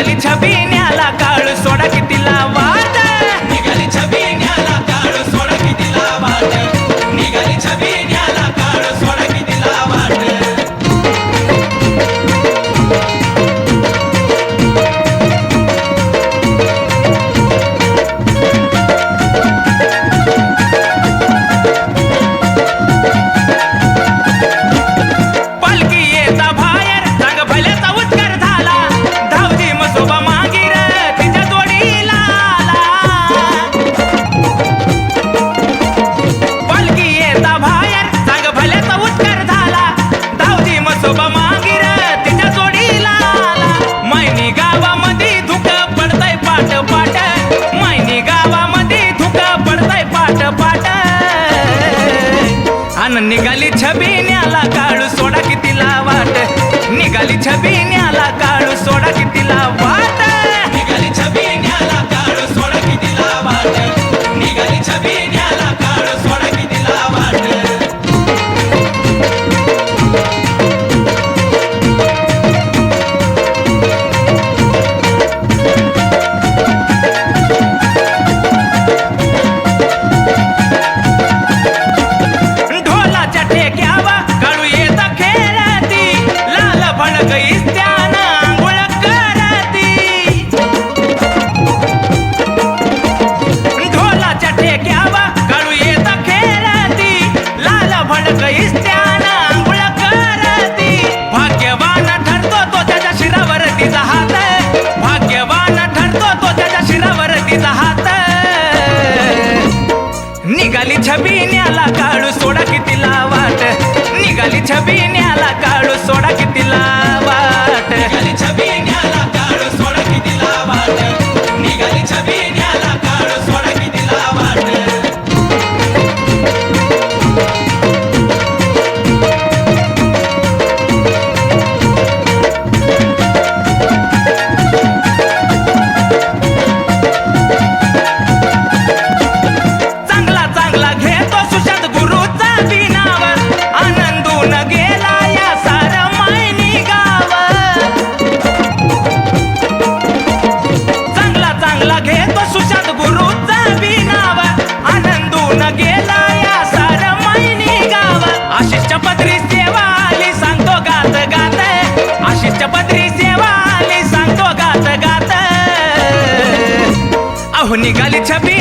झाली छबी न्याला काळ. सोडा किती लावा छान निघाली छबी न्याला काळू सोडा किती लावाट निघाली छबी न्याला काळू सोडा किती लावा निघाली छबी न्याला काळू सोडा कितीला वाट. निघाली छबी न्याला काळू सोडा कितीला मोहनी गाली छपी